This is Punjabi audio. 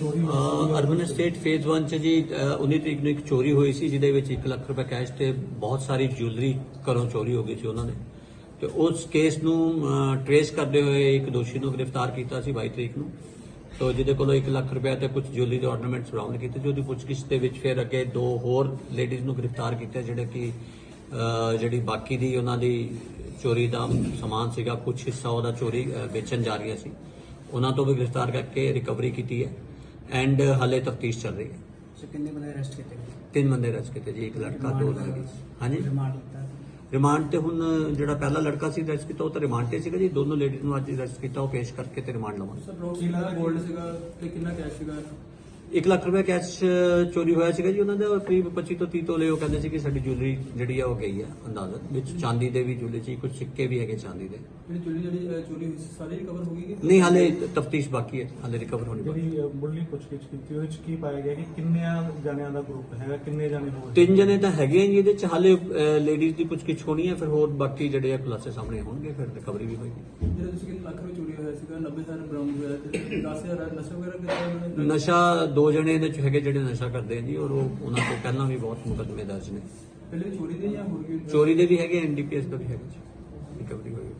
ਚੋਰੀ ਅਰਬਨ ਸਟੇਟ ਫੇਜ਼ 1 ਚ ਜੀ ਅ, 19 ਤਰੀਕ ਨੂੰ ਇੱਕ ਚੋਰੀ ਹੋਈ ਸੀ ਜਿਹਦੇ ਵਿੱਚ 1 ਲੱਖ ਰੁਪਏ ਕੈਸ਼ ਤੇ ਬਹੁਤ ਸਾਰੀ ਜੁਐਲਰੀ ਘਰੋਂ ਚੋਰੀ ਹੋ ਗਈ ਸੀ ਉਹਨਾਂ ਨੇ। ਤੇ ਉਸ ਕੇਸ ਨੂੰ ਟਰੇਸ ਕਰਦੇ ਹੋਏ ਇੱਕ ਦੋਸ਼ੀ ਨੂੰ ਗ੍ਰਿਫਤਾਰ ਕੀਤਾ ਸੀ 22 ਤਰੀਕ ਨੂੰ। ਤੋ ਜਿਹਦੇ ਕੋਲੋਂ 1 ਲੱਖ ਰੁਪਏ ਤੇ ਕੁਝ ਜੁਐਲਰੀ ਦੇ ਆਰਨਾਮੈਂਟਸ ਬਰਾਮਦ ਕੀਤੇ ਸੀ ਉਹਦੀ ਪੁੱਛਗਿੱਛ ਦੇ ਵਿੱਚ ਫਿਰ ਅੱਗੇ ਦੋ ਹੋਰ ਲੇਡੀਜ਼ ਨੂੰ ਗ੍ਰਿਫਤਾਰ ਕੀਤਾ ਜਿਹੜੇ ਕਿ ਅ, ਜਿਹੜੀ ਬਾਕੀ ਦੀ ਉਹਨਾਂ ਦੀ ਚੋਰੀ ਦਾ ਸਮਾਨ ਸੀਗਾ ਕੁਝ ਹਿੱਸਾ ਉਹਦਾ ਚੋਰੀ ਅ, ਵੇਚਣ ਜਾ ਰਹੀਆਂ ਸੀ। ਉਹਨਾਂ ਤੋਂ ਵੀ ਗ੍ਰਿਫਤਾਰ ਕਰਕੇ ਰਿਕਵਰੀ ਕੀਤੀ ਹੈ। ਐਂਡ ਹਾਲੇ ਤਫਤੀਸ਼ ਚੱਲ ਰਹੀ ਹੈ। ਸੋ ਕਿੰਨੇ ਬੰਦੇ ਅਰੈਸਟ ਕੀਤੇ ਤਿੰਨ ਬੰਦੇ ਜੀ ਇੱਕ ਲੜਕਾ ਦੋ ਲੜਕੀ। ਹਾਂਜੀ। ਰਿਮਾਂਡ ਲਿੱਤਾ ਰਿਮਾਂਡ ਤੇ ਹੁਣ ਜਿਹੜਾ ਪਹਿਲਾ ਲੜਕਾ ਸੀ ਰੈਸਟ ਕੀਤਾ ਉਹ ਤਾਂ ਰਿਮਾਂਡ ਤੇ ਸੀਗਾ ਜੀ। ਦੋਨੋਂ ਲੇਡੀਜ਼ ਨੂੰ ਅੱਜ ਰੈਸਟ ਕੀਤਾ ਉਹ ਪੇਸ਼ ਕਰਕੇ ਤੇ ਰਿਮਾਂਡ ਲਵਾਂਗੇ। ਸਰ ਰੋਡ ਕਿੰਨਾ ਗੋਲਡ ਸੀਗਾ ਤੇ ਕਿੰਨਾ ਕੈਸ਼ ਸੀਗਾ? 1 ਲੱਖ ਰੁਪਏ ਕੈਸ਼ ਚੋਰੀ ਹੋਇਆ ਸੀਗਾ ਜੀ ਉਹਨਾਂ ਦਾ ਔਰ ਕਰੀਬ 25 ਤੋਂ 30 ਤੋਲੇ ਉਹ ਕਹਿੰਦੇ ਸੀ ਕਿ ਸਾਡੀ ਜੁਐਲਰੀ ਜਿਹੜੀ ਆ ਉਹ ਗਈ ਹੈ ਅੰਦਾਜ਼ਨ ਵਿੱਚ ਚਾਂਦੀ ਦੇ ਵੀ ਜੁਐਲਰੀ ਸੀ ਕੁਝ ਸਿੱਕੇ ਵੀ ਹੈਗੇ ਚਾਂਦੀ ਦੇ ਜਿਹੜੀ ਚੋਰੀ ਜਿਹੜੀ ਚੋਰੀ ਹੋਈ ਸੀ ਸਾਰੀ ਰਿਕਵਰ ਹੋ ਗਈ ਕਿ ਨਹੀਂ ਹਾਲੇ ਤਫਤੀਸ਼ ਬਾਕੀ ਹੈ ਹਾਲੇ ਰਿਕਵਰ ਹੋਣੀ ਬਾਕੀ ਹੈ। ਜਿਹੜੀ ਮੁੱਢਲੀ ਪੁੱਛਗਿੱਛ ਕੀਤੀ ਉਹਦੇ ਵਿੱਚ ਕੀ ਪਾਇਆ ਗਿਆ ਕਿ ਕਿੰਨਿਆਂ ਜਾਣਿਆਂ ਦਾ ਗਰੁੱਪ ਹੈਗਾ ਕਿੰਨੇ ਜਾਣੇ ਹੋਏ ਤਿੰਨ ਜਣੇ ਤਾਂ ਹੈਗੇ ਆ ਜੀ ਇਹਦੇ ਚ ਹਾਲੇ ਲੇਡੀਜ਼ ਦੀ ਕੁਝ ਕਿਛ ਹੋਣੀ ਹੈ ਫਿਰ ਹੋਰ ਬਾਕੀ ਜਿਹੜੇ ਆ ਖੁਲਾਸੇ ਸਾਹਮਣੇ ਹੋਣਗੇ ਫਿਰ ਰਿਕਵਰੀ ਵੀ ਹੋਏਗੀ ਜਿਹੜੇ ਤੁਸੀਂ ਕਿੰਨੇ ਲੱਖ ਰੁਪਏ ਚੋਰੀ ਹੋਇਆ ਸੀਗਾ 90000 ਬਰਾਮਦ ਹੋਇਆ ਤੇ 10000 ਨਸ਼ਾ ਵਗੈਰਾ ਕੀਤਾ ਉਹਨਾਂ ਨੇ? ਨਸ਼ਾ ਦੋ ਜਣੇ ਇਹਦੇ ਚ ਹੈਗੇ ਜਿਹੜੇ ਨਸ਼ਾ ਕਰਦੇ ਆ ਜੀ ਔਰ ਉਹ ਉਹਨਾਂ ਤੋਂ ਪਹਿਲਾਂ ਵੀ ਬਹੁਤ ਮੁਕੱਦਮੇ ਦਰਜ ਨੇ ਪਹਿਲੇ ਚੋਰੀ ਦੇ ਜਾਂ ਹੋਰ ਕੀ ਚੋਰੀ ਦੇ ਵੀ ਹੈਗੇ ਐਨਡੀਪੀਐਸ ਦਾ ਵੀ ਹੈਗਾ ਜੀ ਰਿਕਵਰੀ ਹੋਈ